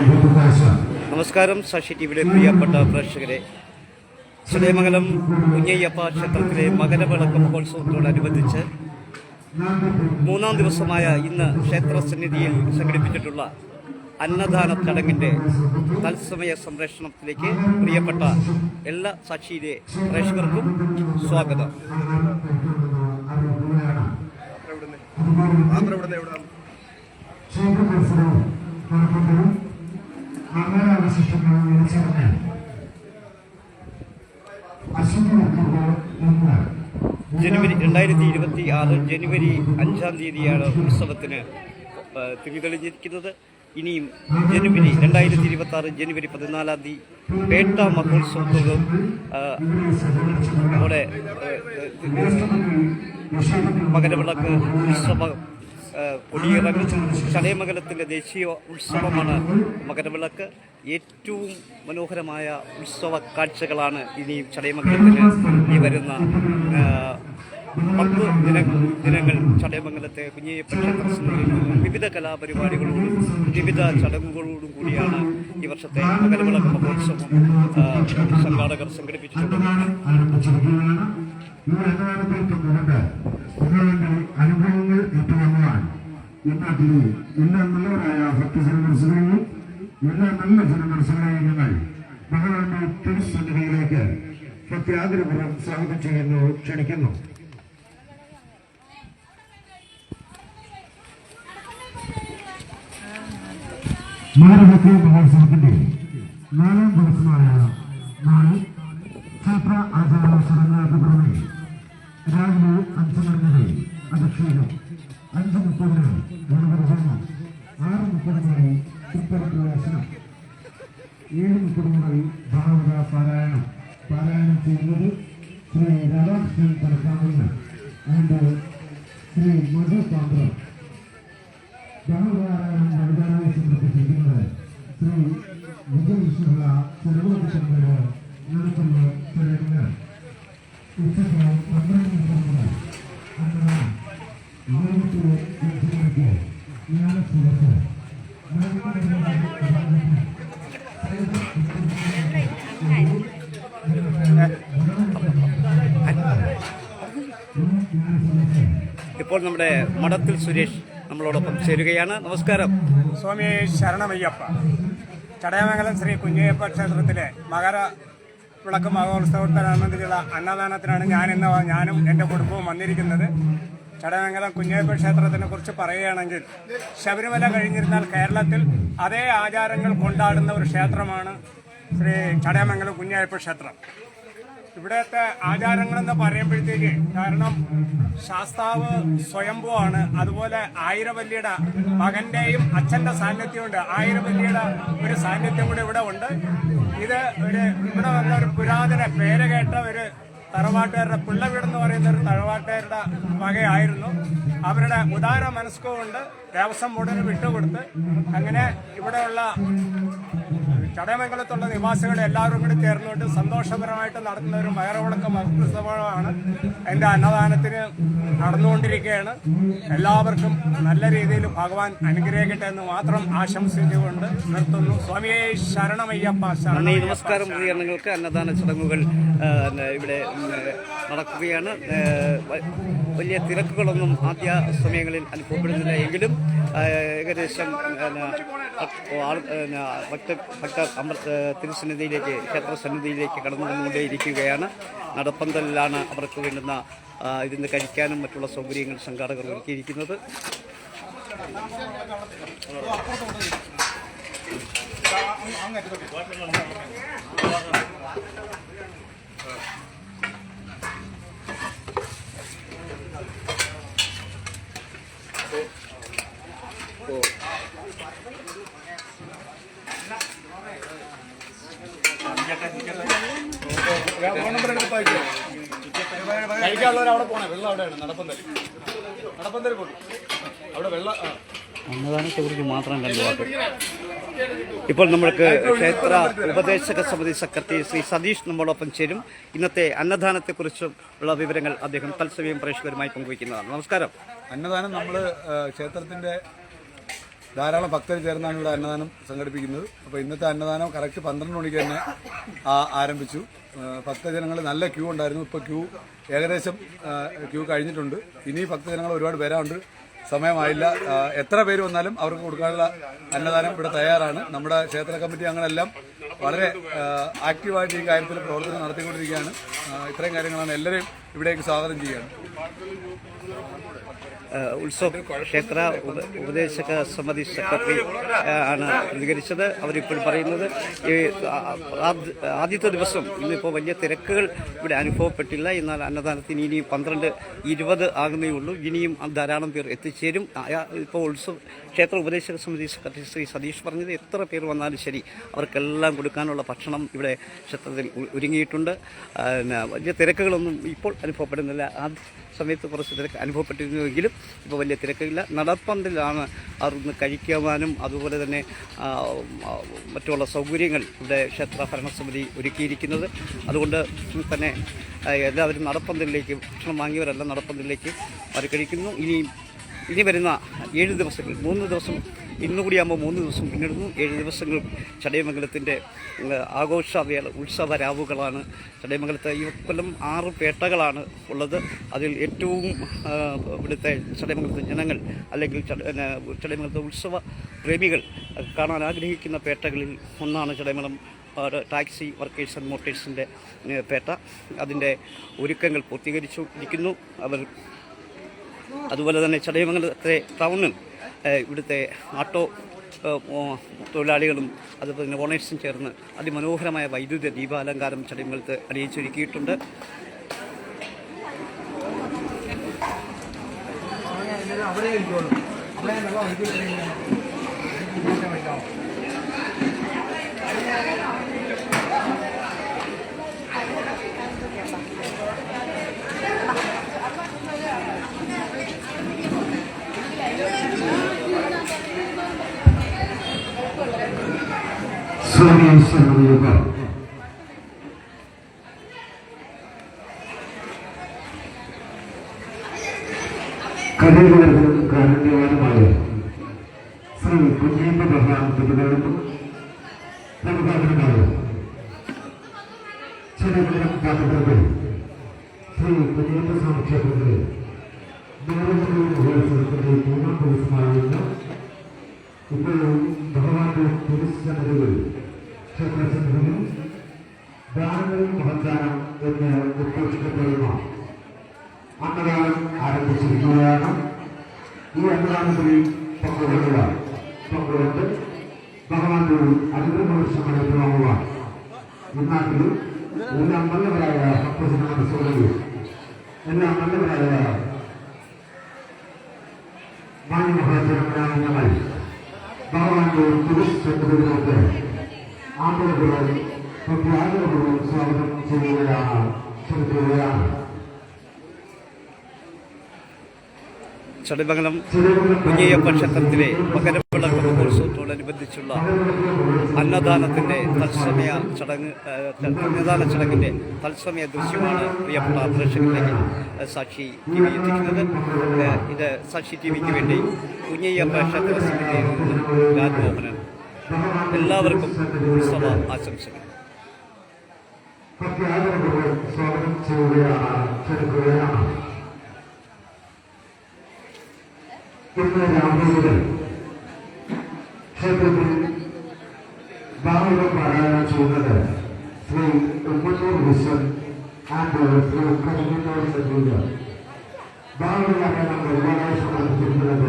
നമസ്കാരം. സാക്ഷി ടി വിയുടെ പ്രിയപ്പെട്ട പ്രേക്ഷകരെ ശ്രീമംഗലം കുഞ്ഞയ്യപ്പ ക്ഷേത്രത്തിലെ മകരവിളക്ക് മഹോത്സവത്തോടനുബന്ധിച്ച് മൂന്നാം ദിവസമായ ഇന്ന് ക്ഷേത്ര സന്നിധിയിൽ സംഘടിപ്പിച്ചിട്ടുള്ള അന്നദാന ചടങ്ങിന്റെ തത്സമയ സംപ്രേഷണത്തിലേക്ക് പ്രിയപ്പെട്ട എല്ലാ സാക്ഷിയിലെ പ്രേക്ഷകർക്കും സ്വാഗതം. മാത്രം ഇവിടുന്ന് എവിടെ മംഗളാവശിഷ്ടങ്ങളും വിളിച്ചറിഞ്ഞ് ജനുവരി രണ്ടായിരത്തി ഇരുപത്തി ആറ് ജനുവരി അഞ്ചാം തീയതിയാണ് ഉത്സവത്തിന് തിരിതെളിഞ്ഞിരിക്കുന്നത് ഇനിയും ജനുവരി രണ്ടായിരത്തി ഇരുപത്തി ആറ് ജനുവരി പതിനാലാം തീയതി പേട്ട മഹോത്സവത്തോടും നമ്മുടെ മകരവിളക്ക് ഉത്സവ കൊടിയിറങ്ങും ചടയമംഗലത്തിന്റെ ദേശീയ ഉത്സവമാണ് മകരവിളക്ക്. ഏറ്റവും മനോഹരമായ ഉത്സവ കാഴ്ചകളാണ് ഇനി ചടയമംഗലത്തിന് ഈ വരുന്ന പത്ത് ദിന ദിനങ്ങൾ ചടയമംഗലത്തെ കുഞ്ഞയ്യപ്പ ക്ഷേത്ര വിവിധ കലാപരിപാടികളോടും വിവിധ ചടങ്ങുകളോടും കൂടിയാണ് ഈ വർഷത്തെ മകരവിളക്ക് മഹോത്സവം സംഘാടകർ സംഘടിപ്പിച്ചിട്ടുള്ളത്. അനുഭവങ്ങൾ ഈ നാട്ടിലെ എല്ലാ നല്ലവരായ ഭക്തജനമനസ്സുകളെയും എല്ലാ നല്ല ജനമനസ്സുകളെയും ഞങ്ങൾ ഭഗവാന്റെ തിരുസന്നിധിയിലേക്ക് സത്യാഗ്രഹപൂർവം സ്വാഗതം ചെയ്യുന്നു ക്ഷണിക്കുന്നു. മകരവിളക്ക് മഹോത്സവത്തിന്റെ നാലാം ദിവസമായ നാളെ ക്ഷേത്ര ആചാര ചടങ്ങുകൾക്ക് ஏழு குடும்பங்கள் பாகவதா பாராயணம் பாராயணம் செய்வது ஸ்ரீ ராதாகிருஷ்ணன் பரசாமியர் அண்ட் ஸ்ரீ மது சாந்தரம் பாகவதாராயணம் மனிதராய சங்கத்தை செய்கின்ற ஸ்ரீ விஜய் விஷ்ணுலா திருவள்ளுவர் நடத்துள்ள திரையினர் உச்சத்தில் பன்னிரண்டு குடும்பங்கள் அந்த இருபத்தி எட்டு மணிக்கு ഇപ്പോൾ നമ്മുടെ മഠത്തിൽ സുരേഷ് നമ്മളോടൊപ്പം ചേരുകയാണ്. നമസ്കാരം. സ്വാമി ശരണമയ്യപ്പ. ചടയമംഗലം ശ്രീ കുഞ്ഞയ്യപ്പ ക്ഷേത്രത്തിലെ മകര വിളക്ക് മഹോത്സവത്തോടനുബന്ധിച്ചുള്ള അന്നദാനത്തിനാണ് ഞാൻ ഇന്ന് ഞാനും എന്റെ കുടുംബവും വന്നിരിക്കുന്നത്. ചടയമംഗലം കുഞ്ഞയ്യപ്പ ക്ഷേത്രത്തിനെ കുറിച്ച് പറയുകയാണെങ്കിൽ ശബരിമല കഴിഞ്ഞിരുന്നാൽ കേരളത്തിൽ അതേ ആചാരങ്ങൾ കൊണ്ടാടുന്ന ഒരു ക്ഷേത്രമാണ് ശ്രീ ചടയമംഗലം കുഞ്ഞയ്യപ്പ ക്ഷേത്രം. ഇവിടുത്തെ ആചാരങ്ങളെന്ന് പറയുമ്പോഴത്തേക്ക് കാരണം ശാസ്താവ് സ്വയംഭുവാണ്. അതുപോലെ ആയിരവല്ലിയുടെ മകന്റെയും അച്ഛന്റെ സാന്നിധ്യമുണ്ട്. ആയിരവല്ലിയുടെ ഒരു സാന്നിധ്യം കൂടെ ഇവിടെ ഉണ്ട്. ഇത് ഒരു ഇവിടെ വന്ന ഒരു പുരാതന പേര് കേട്ട ഒരു തറവാട്ടുകാരുടെ പിള്ളവീടെന്ന് പറയുന്ന ഒരു തറവാട്ടുകാരുടെ വകയായിരുന്നു. അവരുടെ ഉദാര മനസ്സുകൊണ്ട് ദേവസ്വം ബോർഡിന് വിട്ടുകൊടുത്ത് അങ്ങനെ ഇവിടെയുള്ള ചടയമംഗലത്തുള്ള നിവാസികൾ എല്ലാവരും കൂടി ചേർന്നുകൊണ്ട് സന്തോഷപരമായിട്ട് നടത്തുന്ന ഒരു മകരവിളക്ക് മഹോത്സവമാണ്. എന്റെ അന്നദാനത്തിന് നടന്നുകൊണ്ടിരിക്കുകയാണ്. എല്ലാവർക്കും നല്ല രീതിയിൽ ഭഗവാൻ അനുഗ്രഹിക്കട്ടെ എന്ന് മാത്രം ആശംസിച്ചുകൊണ്ട് നിർത്തുന്നു. സ്വാമിയെ ശരണമയ്യപ്പ ശരണി നമസ്കാരം. പ്രതികരണങ്ങൾക്ക് അന്നദാന ചടങ്ങുകൾ ഇവിടെ നടക്കുകയാണ്. വലിയ തിരക്കുകളൊന്നും ആദ്യ സമയങ്ങളിൽ അനുഭവപ്പെടുന്നില്ല എങ്കിലും ഏകദേശം ഭക്ത ഭക്ത അമൃത തിരുസന്നിധിയിലേക്ക് ക്ഷേത്ര സന്നിധിയിലേക്ക് കടന്നു വന്നുകൊണ്ടേയിരിക്കുകയാണ് നടപ്പന്തലിലാണ് അവർക്ക് വേണ്ടുന്ന ഇതിന് കഴിക്കാനും മറ്റുള്ള സൗകര്യങ്ങൾ സംഘാടകർ ഒരുക്കിയിരിക്കുന്നത്. കഴിക്കാനുള്ളവർ അവിടെ പോണേ. വെള്ളം അവിടെയാണ്. നടപ്പന്തൽ അവിടെ വെള്ളം ആ. അന്നദാനത്തെക്കുറിച്ച് മാത്രം കണ്ടു വാക്ക്. ഇപ്പോൾ നമ്മൾക്ക് ക്ഷേത്ര ഉപദേശക സമിതി സെക്രട്ടറി ശ്രീ സതീഷ് നമ്മളോടൊപ്പം ചേരും. ഇന്നത്തെ അന്നദാനത്തെക്കുറിച്ചും ഉള്ള വിവരങ്ങൾ അദ്ദേഹം തത്സമയം പ്രേക്ഷകരുമായി പങ്കുവയ്ക്കുന്നതാണ്. നമസ്കാരം. അന്നദാനം നമ്മൾ ക്ഷേത്രത്തിന്റെ ധാരാളം ഭക്തർ ചേർന്നാണ് ഇവിടെ അന്നദാനം സംഘടിപ്പിക്കുന്നത്. അപ്പോൾ ഇന്നത്തെ അന്നദാനം കറക്റ്റ് പന്ത്രണ്ട് മണിക്ക് തന്നെ ആരംഭിച്ചു. ഭക്തജനങ്ങൾ നല്ല ക്യൂ ഉണ്ടായിരുന്നു. ഇപ്പോൾ ക്യൂ ഏകദേശം ക്യൂ കഴിഞ്ഞിട്ടുണ്ട്. ഇനി ഭക്തജനങ്ങൾ ഒരുപാട് വരാനുണ്ട് സമയമായില്ല. എത്ര പേര് വന്നാലും അവർക്ക് കൊടുക്കാനുള്ള അന്നദാനം ഇവിടെ തയ്യാറാണ്. നമ്മുടെ ക്ഷേത്ര കമ്മിറ്റി അംഗങ്ങളെല്ലാം വളരെ ആക്റ്റീവായിട്ട് ഈ കാര്യത്തിൽ പ്രവർത്തനം നടത്തിക്കൊണ്ടിരിക്കുകയാണ്. ഇത്രയും കാര്യങ്ങളാണ് എല്ലാവരെയും ഇവിടേക്ക് സ്വാഗതം ചെയ്യുകയാണ്. ഉത്സവ ക്ഷേത്ര ഉപദേശക സമിതി സെക്രട്ടറി ആണ് പ്രതികരിച്ചത്. അവരിപ്പോൾ പറയുന്നത് ഈ ആദ്യത്തെ ദിവസം ഇന്നിപ്പോൾ വലിയ തിരക്കുകൾ ഇവിടെ അനുഭവപ്പെട്ടില്ല. എന്നാൽ അന്നദാനത്തിന് ഇനി പന്ത്രണ്ട് ഇരുപത് ആകുന്നേ ഉള്ളൂ. ഇനിയും ധാരാളം പേർ എത്തിച്ചേരും. ഇപ്പോൾ ഉത്സവ ക്ഷേത്ര ഉപദേശക സമിതി സെക്രട്ടറി ശ്രീ സതീഷ് പറഞ്ഞത് എത്ര പേർ വന്നാലും ശരി അവർക്കെല്ലാം കൊടുക്കാനുള്ള ഭക്ഷണം ഇവിടെ ക്ഷേത്രത്തിൽ ഒരുങ്ങിയിട്ടുണ്ട്. വലിയ തിരക്കുകളൊന്നും ഇപ്പോൾ അനുഭവപ്പെടുന്നില്ല. ആ സമയത്ത് കുറച്ച് തിരക്ക് അനുഭവപ്പെട്ടിരുന്നുവെങ്കിലും ഇപ്പോൾ വലിയ തിരക്കില്ല. നടപ്പന്തലാണ് അവിടുന്ന് കഴിക്കുവാനും അതുപോലെ തന്നെ മറ്റുള്ള സൗകര്യങ്ങൾ ഇവിടെ ക്ഷേത്ര ഭരണസമിതി ഒരുക്കിയിരിക്കുന്നത്. അതുകൊണ്ട് തന്നെ എല്ലാവരും നടപ്പന്തലിലേക്ക് ഭക്ഷണം വാങ്ങിയവരെല്ലാം നടപ്പന്തലിലേക്ക് മാറി കഴിക്കുന്നു ഇനി വരുന്ന ഏഴ് ദിവസങ്ങൾ മൂന്ന് ദിവസം ഇന്നുകൂടിയാകുമ്പോൾ മൂന്ന് ദിവസം പിന്നിടുന്നു. ഏഴ് ദിവസങ്ങൾ ചടയമംഗലത്തിന്റെ ആഘോഷവേള ഉത്സവ രാവുകളാണ് ചടയമംഗലത്ത്. ഈ കൊല്ലം ആറ് പേട്ടകളാണ് ഉള്ളത്. അതിൽ ഏറ്റവും ഇവിടുത്തെ ചടയമംഗലത്തെ ജനങ്ങൾ അല്ലെങ്കിൽ ചടയമംഗലത്തെ ഉത്സവ പ്രേമികൾ കാണാൻ ആഗ്രഹിക്കുന്ന പേട്ടകളിൽ ഒന്നാണ് ചടയമംഗലം ടാക്സി വർക്കേഴ്സ് ആൻഡ് മോട്ടേഴ്സിന്റെ പേട്ട. അതിന്റെ ഒരുക്കങ്ങൾ പൂർത്തീകരിച്ചു ഇരിക്കുന്നു. അവർ അതുപോലെ തന്നെ ചടയമംഗലത്തെ ടൗണിൽ ഇവിടുത്തെ ആട്ടോ തൊഴിലാളികളും അതുപോലെ തന്നെ ഓണേഴ്സും ചേർന്ന് അതിമനോഹരമായ വൈദ്യുതി ദീപാലങ്കാരം ചടയമംഗലത്ത് അണിയിച്ചൊരുക്കിയിട്ടുണ്ട്. സൂര്യേശ്വരയോഗ കലയുള്ളതും കാരുണ്യവാനുമായ ശ്രീ കുഞ്ഞേമ്പ ഭഗവാൻ പ്രതികളും പ്രമുഖാഗ്രഹമായ ചെറുകിടം കാട്ടുകൾ ശ്രീ കുഞ്ഞേമ്പ സ്വാമി മഹോത്സവത്തിന്റെ മൂന്നാം ദിവസമായിരുന്ന ഇപ്പോഴും ഭഗവാന്റെ തിരുസന്നിധികൾ ക്ഷേത്രസന്നിധിയിൽ ദാനങ്ങളും മഹദാനം എന്ന് ഉദ്ഘോഷിക്കപ്പെടുന്ന അന്നദാനം ആരംഭിച്ചിരിക്കുകയാണ് ഈ അന്നദാനത്തിൽ പങ്കുകൊള്ളുക പങ്കുകൊണ്ട് ഭഗവാന്റെ അനുഗ്രഹവർഷങ്ങളെ തുടങ്ങുവാൻ ഇന്നാട്ടിൽ എല്ലാം നല്ലവരായ ഭക്തജനങ്ങളുടെ സൗകര്യം എല്ലാം നല്ലവരായ മാന്യമഹാജനങ്ങളായ ഞങ്ങൾ ഭഗവാന്റെ തിരുസന്നിധിയിലേക്ക് ആദരപൂർവം പ്രത്യാദരപൂർവം സ്വാഗതം ചെയ്യുകയാണ് ക്ഷണിക്കുകയാണ് ചടയമംഗലം കുഞ്ഞയ്യപ്പ ക്ഷേത്രത്തിലെ മകരവിളക്ക് മഹോത്സവത്തോടനുബന്ധിച്ചുള്ള അന്നദാനത്തിന്റെ തത്സമയ ചടങ്ങ് അന്നദാന ചടങ്ങിന്റെ തത്സമയ ദൃശ്യമാണ് പ്രിയപ്പെട്ട പ്രേക്ഷകരിലേക്ക് സാക്ഷി ടി വി എത്തിക്കുന്നത്. ഇത് സാക്ഷി ടി വിക്ക് വേണ്ടി കുഞ്ഞയ്യപ്പ ക്ഷേത്ര സമിതിയിൽ രാജ്മോഹനൻ. എല്ലാവർക്കും ഉത്സവ ആശംസകൾ. പ്രത്യേക സ്വാഗതം ചെയ്യുകയാണ്. ക്ഷണിക്കുകയാണ് ഇന്ന് രാമോദരൻ ക്ഷേത്രത്തിൽ ഭാഗവത പാരായണം ചെയ്യുന്നത് ശ്രീ ഉമ്മന്നൂർ വിശ്വൻ ആൻഡ് ശ്രീ കരിമന്നൂർ സജീവ ഭാഗവത പാരായണം ഒരുപാട് നടത്തിയിരിക്കുന്നത്